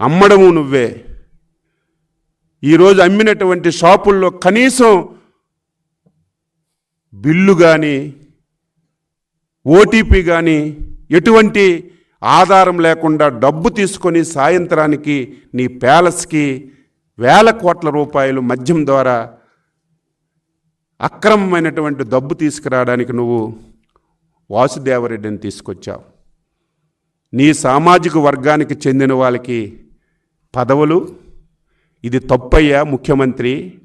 అమ్మడము నువ్వే. ఈరోజు అమ్మినటువంటి షాపుల్లో కనీసం బిల్లు కానీ ఓటీపీ కానీ ఎటువంటి ఆధారం లేకుండా డబ్బు తీసుకొని సాయంత్రానికి నీ ప్యాలెస్కి వేల కోట్ల రూపాయలు మద్యం ద్వారా అక్రమమైనటువంటి డబ్బు తీసుకురావడానికి నువ్వు వాసుదేవరెడ్డిని తీసుకొచ్చావు. నీ సామాజిక వర్గానికి చెందిన వాళ్ళకి పదవులు. ఇది తప్పయ్యా ముఖ్యమంత్రి.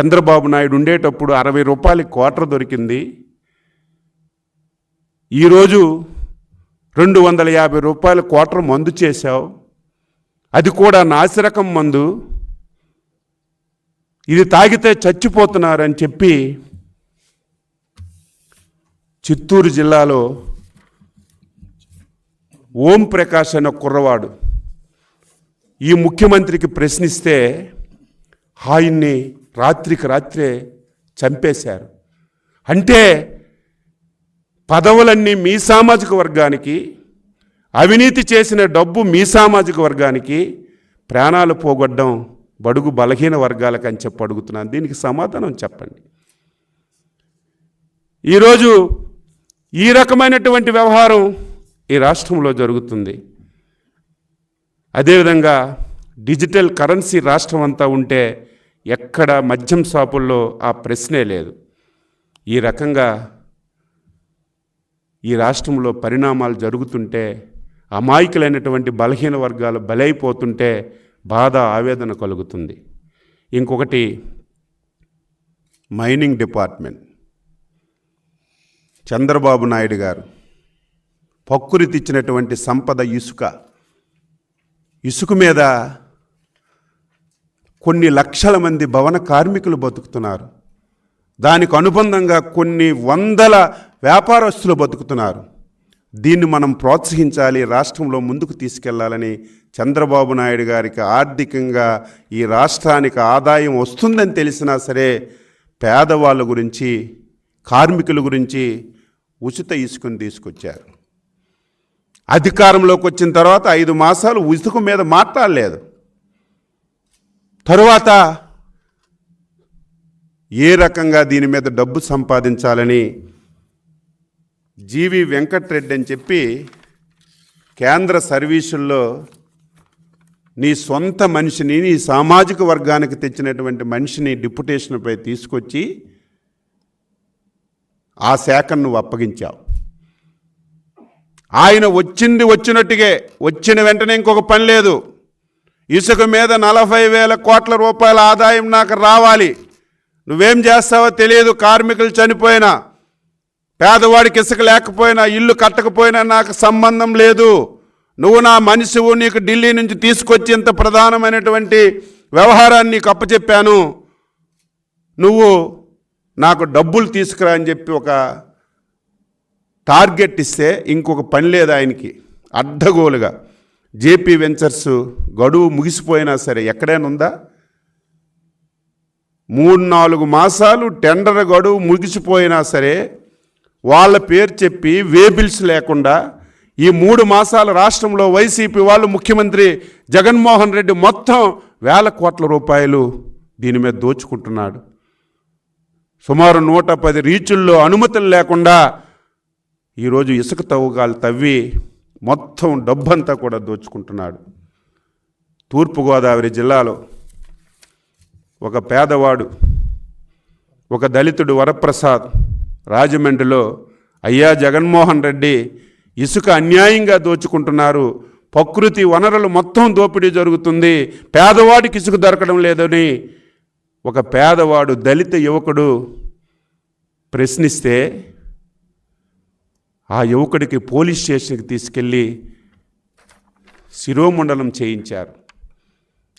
చంద్రబాబు నాయుడు ఉండేటప్పుడు అరవై రూపాయల క్వార్టర్ దొరికింది. ఈరోజు రెండు వందల యాభై రూపాయల క్వార్టర్ మందు చేశావు. అది కూడా నాసిరకం మందు. ఇది తాగితే చచ్చిపోతున్నారని చెప్పి చిత్తూరు జిల్లాలో ఓం ప్రకాష్ అనే కుర్రవాడు ఈ ముఖ్యమంత్రికి ప్రశ్నిస్తే ఆయన్ని రాత్రికి రాత్రే చంపేశారు. అంటే పదవులన్నీ మీ సామాజిక వర్గానికి అవినీతి చేసిన డబ్బు మీ సామాజిక వర్గానికి ప్రాణాలు పోగొట్టడం బడుగు బలహీన వర్గాలకు అని చెప్పి అడుగుతున్నాను. దీనికి సమాధానం చెప్పండి. ఈరోజు ఈ రకమైనటువంటి వ్యవహారం ఈ రాష్ట్రంలో జరుగుతుంది. అదేవిధంగా డిజిటల్ కరెన్సీ రాష్ట్రం అంతా ఉంటే ఎక్కడ మద్యం షాపుల్లో ఆ ప్రశ్నే లేదు. ఈ రకంగా ఈ రాష్ట్రంలో పరిణామాలు జరుగుతుంటే అమాయకులైనటువంటి బలహీన వర్గాలు బలైపోతుంటే బాధ ఆవేదన కలుగుతుంది. ఇంకొకటి మైనింగ్ డిపార్ట్మెంట్. చంద్రబాబు నాయుడు గారు పక్కురి తెచ్చినటువంటి సంపద ఇసుక ఇసుక మీద కొన్ని లక్షల మంది భవన కార్మికులు బతుకుతున్నారు. దానికి అనుబంధంగా కొన్ని వందల వ్యాపారస్తులు బతుకుతున్నారు. దీన్ని మనం ప్రోత్సహించాలి రాష్ట్రంలో ముందుకు తీసుకెళ్ళాలని చంద్రబాబు నాయుడు గారికి ఆర్థికంగా ఈ రాష్ట్రానికి ఆదాయం వస్తుందని తెలిసినా సరే పేదవాళ్ళ గురించి కార్మికుల గురించి ఉచిత ఇసుకుని తీసుకొచ్చారు. అధికారంలోకి వచ్చిన తర్వాత ఐదు మాసాలు ఉసుక మీద మాట్లాడలేదు. తరువాత ఏ రకంగా దీని మీద డబ్బు సంపాదించాలని జీవి వెంకట్రెడ్డి అని చెప్పి కేంద్ర సర్వీసుల్లో నీ సొంత మనిషిని నీ సామాజిక వర్గానికి తెచ్చినటువంటి మనిషిని డిప్యుటేషన్పై తీసుకొచ్చి ఆ శాఖను నువ్వు అప్పగించావు. ఆయన వచ్చింది వచ్చినట్టుగే వచ్చిన వెంటనే ఇంకొక పని లేదు. ఇసుక మీద నలభై వేల కోట్ల రూపాయల ఆదాయం నాకు రావాలి. నువ్వేం చేస్తావో తెలియదు. కార్మికులు చనిపోయినా పేదవాడికి ఇసుక లేకపోయినా ఇల్లు కట్టకపోయినా నాకు సంబంధం లేదు. నువ్వు నా మనిషివు నీకు ఢిల్లీ నుంచి తీసుకొచ్చి ఇంత ప్రధానమైనటువంటి వ్యవహారాన్ని నీకు అప్పచెప్పాను. నువ్వు నాకు డబ్బులు తీసుకురా అని చెప్పి ఒక టార్గెట్ ఇస్తే ఇంకొక పని లేదు ఆయనకి. అడ్డగోలుగా. జేపీ వెంచర్స్ గడువు ముగిసిపోయినా సరే ఎక్కడైనా ఉందా? మూడు నాలుగు మాసాలు టెండర్ గడువు ముగిసిపోయినా సరే వాళ్ళ పేరు చెప్పి వేబిల్స్ లేకుండా ఈ మూడు మాసాల రాష్ట్రంలో వైసీపీ వాళ్ళు ముఖ్యమంత్రి జగన్మోహన్ రెడ్డి మొత్తం వేల కోట్ల రూపాయలు దీని మీద దోచుకుంటున్నాడు. సుమారు నూట పది రీచుల్లో అనుమతులు లేకుండా ఈరోజు ఇసుక తవ్వకాలు తవ్వి మొత్తం డబ్బంతా కూడా దోచుకుంటున్నాడు. తూర్పుగోదావరి జిల్లాలో ఒక పేదవాడు ఒక దళితుడు వరప్రసాద్ రాజమండ్రిలో అయ్యా జగన్మోహన్ రెడ్డి ఇసుక అన్యాయంగా దోచుకుంటున్నారు. ప్రకృతి వనరులు మొత్తం దోపిడీ జరుగుతుంది. పేదవాడికి ఇసుక దొరకడం లేదని. ఒక పేదవాడు దళిత యువకుడు ప్రశ్నిస్తే ఆ యువకుడికి పోలీస్ స్టేషన్కి తీసుకెళ్ళి శిరోమండలం చేయించారు.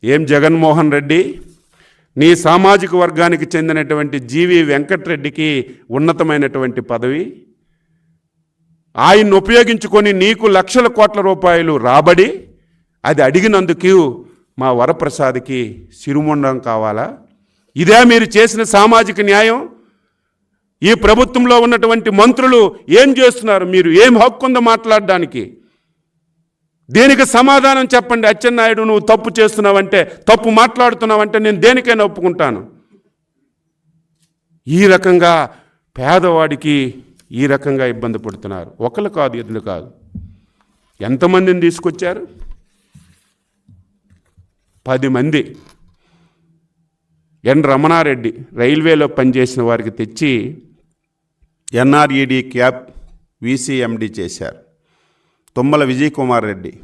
ఏం జగన్మోహన్ రెడ్డి? నీ సామాజిక వర్గానికి చెందినటువంటి జీవి వెంకట్రెడ్డికి ఉన్నతమైనటువంటి పదవి. ఆయన్ని ఉపయోగించుకొని నీకు లక్షల కోట్ల రూపాయలు రాబడి అది అడిగినందుకు మా వరప్రసాద్కి సిరుమండం కావాలా? ఇదే మీరు చేసిన సామాజిక న్యాయం? ఈ ప్రభుత్వంలో ఉన్నటువంటి మంత్రులు ఏం చేస్తున్నారు? మీరు ఏం హక్కు ఉందో మాట్లాడడానికి. దేనికి సమాధానం చెప్పండి అచ్చెన్నాయుడు నువ్వు తప్పు చేస్తున్నావంటే తప్పు మాట్లాడుతున్నావంటే నేను దేనికైనా ఒప్పుకుంటాను. ఈ రకంగా పేదవాడికి ఈ రకంగా ఇబ్బంది పడుతున్నారు. ఒకళ్ళు కాదు ఇద్దరు కాదు. ఎంతమందిని తీసుకొచ్చారు? పది మంది. ఎన్ రమణారెడ్డి రైల్వేలో పనిచేసిన వారికి తెచ్చి ఎన్ఆర్ఈడి క్యాప్ విసిఎండి చేశారు. Tummala Vijay Kumar Reddy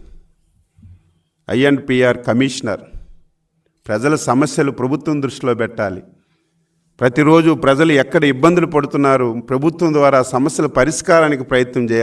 INPR commissioner. ప్రజల సమస్యలు ప్రభుత్వం దృష్టిలో పెట్టాలి. ప్రతిరోజు ప్రజలు ఎక్కడ ఇబ్బందులు పడుతున్నారు? ప్రభుత్వం ద్వారా సమస్యల పరిష్కారానికి ప్రయత్నం చేయాలి.